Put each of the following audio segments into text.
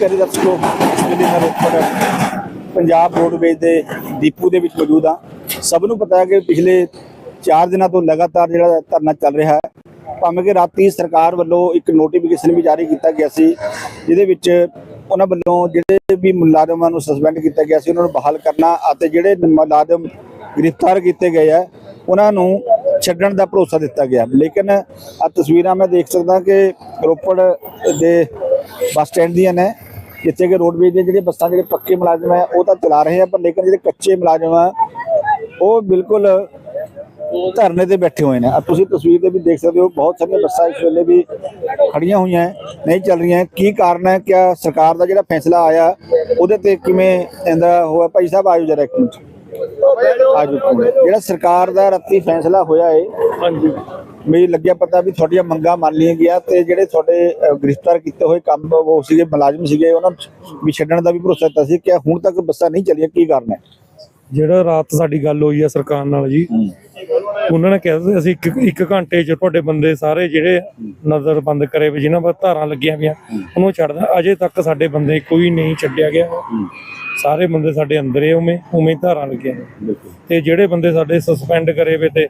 ਪਿਆਰੇ ਦਰਸ਼ਕੋ ਇਸ ਵੇਲੇ ਮੈਂ ਰੋਪੜ, ਪੰਜਾਬ ਰੋਡਵੇਜ਼ ਦੇ ਦੀਪੂ ਦੇ ਵਿੱਚ ਮੌਜੂਦ ਹਾਂ। ਸਭ ਨੂੰ ਪਤਾ ਹੈ ਕਿ ਪਿਛਲੇ 4 ਦਿਨਾਂ ਤੋਂ ਲਗਾਤਾਰ ਜਿਹੜਾ ਧਰਨਾ ਚੱਲ ਰਿਹਾ ਹੈ, ਭਾਵੇਂ ਕਿ ਰਾਤੀ ਸਰਕਾਰ ਵੱਲੋਂ ਇੱਕ ਨੋਟੀਫਿਕੇਸ਼ਨ ਵੀ ਜਾਰੀ ਕੀਤਾ ਗਿਆ ਸੀ, ਜਿਹਦੇ ਵਿੱਚ ਉਹਨਾਂ ਵੱਲੋਂ ਜਿਹੜੇ ਵੀ ਮੁਲਾਜ਼ਮਾਂ ਨੂੰ ਸਸਪੈਂਡ ਕੀਤਾ ਗਿਆ ਸੀ, ਉਹਨਾਂ ਨੂੰ ਬਹਾਲ ਕਰਨਾ ਅਤੇ ਜਿਹੜੇ ਮੁਲਾਜ਼ਮ ਗ੍ਰਿਫਤਾਰ ਕੀਤੇ ਗਏ ਆ ਉਹਨਾਂ ਨੂੰ ਛੱਡਣ ਦਾ ਭਰੋਸਾ ਦਿੱਤਾ ਗਿਆ। ਲੇਕਿਨ ਆ ਤਸਵੀਰਾਂ ਮੈਂ ਦੇਖ ਸਕਦਾ ਕਿ ਰੋਪੜ ਦੇ ਬੱਸ ਸਟੈਂਡ ਦੀਆਂ ਨੇ ਜਿੱਥੇ ਕਿ ਰੋਡਵੇਜ਼ ਦੇ ਜਿਹੜੇ ਬੱਸਾਂ, ਜਿਹੜੇ ਪੱਕੇ ਮੁਲਾਜ਼ਮ ਹੈ, ਉਹ ਤਾਂ ਚਲਾ ਰਹੇ ਆ, ਪਰ ਲੇਕਿਨ ਜਿਹੜੇ ਕੱਚੇ ਮੁਲਾਜ਼ਮ ਆ, ਉਹ ਬਿਲਕੁਲ ਧਰਨੇ ਤੇ ਬੈਠੇ ਹੋਏ ਨੇ। ਆ ਤੁਸੀਂ ਤਸਵੀਰ ਤੇ ਵੀ ਦੇਖ ਸਕਦੇ ਹੋ, ਬਹੁਤ ਸਾਰੀਆਂ ਬੱਸਾਂ ਇਸ ਵੇਲੇ ਵੀ ਖੜੀਆਂ ਹੋਈਆਂ ਨਹੀਂ ਚੱਲ ਰਹੀਆਂ ਕੀ ਕਾਰਨ ਹੈ? ਕਿ ਸਰਕਾਰ ਦਾ ਜਿਹੜਾ ਫੈਸਲਾ ਆਇਆ, ਉਹਦੇ ਤੇ ਕਿਵੇਂ ਇਹਦਾ ਹੋਇਆ? ਭਾਈ ਸਾਹਿਬ ਆਜੋ ਜਰਾ ਇੱਕ ਮਿੰਟ। ਆਜੋ। ਜਿਹੜਾ ਸਰਕਾਰ ਦਾ ਰਾਤੀ ਫੈਸਲਾ ਹੋਇਆ ਏ ਹਾਂਜੀ। ਮੈਨੂੰ ਲੱਗਿਆ ਪਤਾ ਵੀ ਤੁਹਾਡੀਆਂ ਮੰਗਾਂ ਮੰਨ ਲਈਆਂ ਗਿਆ ਤੇ ਜਿਹੜੇ ਤੁਹਾਡੇ ਗ੍ਰਿਫਤਾਰ ਕੀਤੇ ਹੋਏ ਕੰਮ ਉਹ ਸੀਗੇ ਮੁਲਾਜ਼ਮ ਸੀਗੇ ਉਹਨਾਂ ਵੀ ਛੱਡਣ ਦਾ ਵੀ ਭਰੋਸਾ ਦਿੱਤਾ ਸੀ ਕਿ ਹੁਣ ਤੱਕ ਬੱਸਾਂ ਨਹੀਂ ਚੱਲੀਆਂ ਕੀ ਕਾਰਨ ਹੈ? ਜਿਹੜਾ ਰਾਤ ਸਾਡੀ ਗੱਲ ਹੋਈ ਆ ਸਰਕਾਰ ਨਾਲ ਜੀ ਉਹਨਾਂ ਨੇ ਕਿਹਾ ਸੀ ਅਸੀਂ ਇੱਕ ਇੱਕ ਘੰਟੇ ਚ ਤੁਹਾਡੇ ਬੰਦੇ ਸਾਰੇ ਜਿਹੜੇ ਨਜ਼ਰ ਬੰਦ ਕਰੇ ਵੀ ਜਿਨ੍ਹਾਂ ਪਰ ਧਾਰਾਂ ਲੱਗੀਆਂ ਹੋਈਆਂ ਉਹਨੂੰ ਛੱਡਦਾ ਅਜੇ ਤੱਕ ਸਾਡੇ ਬੰਦੇ ਕੋਈ ਨਹੀਂ ਛੱਡਿਆ ਗਿਆ। ਸਾਰੇ ਬੰਦੇ ਸਾਡੇ ਅੰਦਰ ਉਵੇਂ ਉਵੇਂ ਧਾਰਾਂ ਲੱਗੀਆਂ ਨੇ। ਤੇ ਜਿਹੜੇ ਬੰਦੇ ਸਾਡੇ ਸਸਪੈਂਡ ਕਰੇ ਵੇ ਤੇ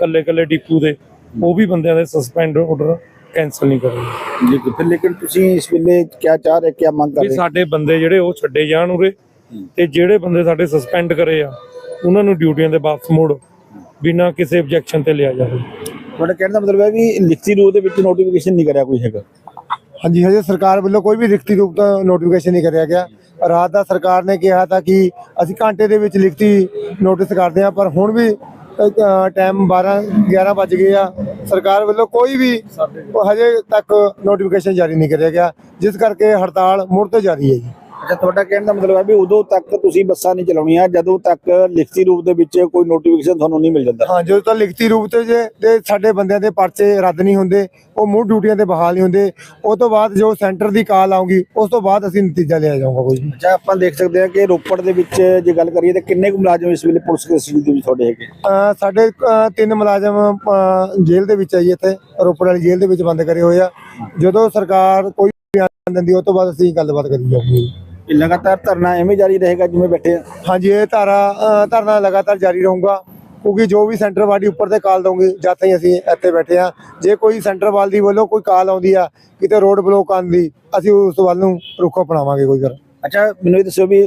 ਕੱਲੇ ਕੱਲੇ ਡਿਪੂ ਦੇ ਉਹ ਵੀ ਬੰਦਿਆਂ ਦੇ ਸਸਪੈਂਡ ਆਰਡਰ ਕੈਨਸਲ ਨਹੀਂ ਕਰਨਗੇ। ਜੀ ਫਿਰ ਲੇਕਿਨ ਤੁਸੀਂ ਇਸ ਵੇਲੇ ਕੀ ਚਾਹ ਰਹੇ ਕੀ ਮੰਗ ਕਰ ਰਹੇ? ਸਾਡੇ ਬੰਦੇ ਜਿਹੜੇ ਉਹ ਛੱਡੇ ਜਾਣ ਉਰੇ ਤੇ ਜਿਹੜੇ ਬੰਦੇ ਸਾਡੇ ਸਸਪੈਂਡ ਕਰੇ ਆ ਉਹਨਾਂ ਨੂੰ ਡਿਊਟੀਆਂ ਤੇ ਵਾਪਸ ਮੋੜ ਬਿਨਾਂ ਕਿਸੇ ਆਬਜੈਕਸ਼ਨ ਤੇ ਲਿਆ ਜਾਵੇ। ਤੁਹਾਡਾ ਕਹਿਣ ਦਾ ਮਤਲਬ ਹੈ ਵੀ ਲਿਖਤੀ ਰੂਪ ਦੇ ਵਿੱਚ ਨੋਟੀਫਿਕੇਸ਼ਨ ਨਹੀਂ ਕਰਿਆ ਕੋਈ ਹੈਗਾ? ਹਾਂਜੀ ਹਜੇ ਸਰਕਾਰ ਵੱਲੋਂ ਕੋਈ ਵੀ ਲਿਖਤੀ ਰੂਪ ਦਾ ਨੋਟੀਫਿਕੇਸ਼ਨ ਨਹੀਂ ਕਰਿਆ ਗਿਆ। ਰਾਤ ਦਾ ਸਰਕਾਰ ਨੇ ਕਿਹਾ ਤਾਂ ਕਿ ਅਸੀਂ ਘੰਟੇ ਦੇ ਵਿੱਚ ਲਿਖਤੀ ਨੋਟਿਸ ਕਰਦੇ ਹਾਂ ਪਰ ਹੁਣ ਵੀ ਟਾਈਮ 12 11 ਵੱਜ ਗਏ ਆ। ਸਰਕਾਰ ਵੱਲੋਂ ਕੋਈ ਵੀ ਹਜੇ ਤੱਕ ਨੋਟੀਫਿਕੇਸ਼ਨ ਜਾਰੀ ਨਹੀਂ ਕਰਿਆ ਗਿਆ ਜਿਸ ਕਰਕੇ ਹੜਤਾਲ ਮੁੜ ਤੋਂ ਜਾਰੀ ਹੈ ਜੀ। ਅੱਛਾ ਤੁਹਾਡਾ ਕਹਿਣ ਦਾ ਮਤਲਬ ਹੈ ਵੀ ਉਦੋਂ ਤੱਕ ਤੁਸੀਂ ਬੱਸਾਂ ਨਹੀਂ ਚਲਾਉਣੀਆਂ ਜਦੋਂ ਤੱਕ ਲਿਖਤੀ ਰੂਪ ਦੇ ਵਿੱਚ ਕੋਈ ਨੋਟੀਫਿਕੇਸ਼ਨ ਤੁਹਾਨੂੰ ਨਹੀਂ ਮਿਲ ਜਾਂਦਾ। ਹਾਂ ਜਦੋਂ ਤੱਕ ਲਿਖਤੀ ਰੂਪ ਤੇ ਜੇ ਤੇ ਸਾਡੇ ਬੰਦਿਆਂ ਦੇ ਪਰਚੇ ਰੱਦ ਨਹੀਂ ਹੁੰਦੇ ਉਹ ਮੁੜ ਡਿਊਟੀਆਂ ਤੇ ਬਹਾਲ ਨਹੀਂ ਹੁੰਦੇ ਉਹ ਤੋਂ ਬਾਅਦ ਜੋ ਸੈਂਟਰ ਦੀ ਕਾਲ ਆਊਗੀ ਉਸ ਤੋਂ ਬਾਅਦ ਅਸੀਂ ਨਤੀਜਾ ਲਿਆ ਜਾਊਗਾ ਕੋਈ ਅੱਛਾ ਆਪਾਂ ਦੇਖ ਸਕਦੇ ਹਾਂ ਕਿ ਰੋਪੜ ਦੇ ਵਿੱਚ ਜੇ ਗੱਲ ਕਰੀਏ ਤਾਂ ਕਿੰਨੇ ਕੁ ਮੁਲਾਜ਼ਮ ਇਸ ਵੇਲੇ ਪੁਲਿਸ ਕਸਟਡੀ ਦੇ ਵਿੱਚ ਤੁਹਾਡੇ ਹੈਗੇ? ਸਾਡੇ ਤਿੰਨ ਮੁਲਾਜ਼ਮ ਜੇਲ੍ਹ ਦੇ ਵਿੱਚ ਆ ਜੀ ਇੱਥੇ ਰੋਪੜ ਵਾਲੀ ਜੇਲ੍ਹ ਦੇ ਵਿੱਚ ਬੰਦ ਕਰੇ ਹੋਏ ਆ। ਜਦੋਂ ਸਰਕਾਰ ਕੋਈ ਬਿਆਨ ਦਿੰਦੀ ਉਹ ਤੋਂ ਬਾਅਦ ਅਸੀਂ ਗੱਲਬਾਤ ਕਰੀ ਜਾਊਗੀ। ਇਹ ਲਗਾਤਾਰ ਧਰਨਾ ਐਵੇਂ ਜਾਰੀ ਰਹੇਗਾ ਜਿਵੇਂ ਬੈਠੇ ਆ। ਹਾਂਜੀ ਇਹ ਧਾਰਾ ਧਰਨਾ ਲਗਾਤਾਰ ਜਾਰੀ ਰਹੂਗਾ। ਕਿਉਂਕਿ ਜੋ ਵੀ ਸੈਂਟਰ ਵਾਲੀ ਉੱਪਰ ਤੇ ਕਾਲ ਦਊਗੀ ਜਦ ਤਾਈਂ ਅਸੀਂ ਇੱਥੇ ਬੈਠੇ ਆ। ਜੇ ਕੋਈ ਸੈਂਟਰ ਵਾਲ ਦੀ ਵੱਲੋਂ ਕੋਈ ਕਾਲ ਆਉਂਦੀ ਆ ਕਿਤੇ ਰੋਡ ਬਲੋਕ ਆਉਂਦੀ ਅਸੀਂ ਉਸ ਵੱਲ ਨੂੰ ਰੁੱਖ ਅਪਣਾਵਾਂਗੇ ਕੋਈ ਗੱਲ ਅੱਛਾ ਮੈਨੂੰ ਇਹ ਦੱਸੋ ਵੀ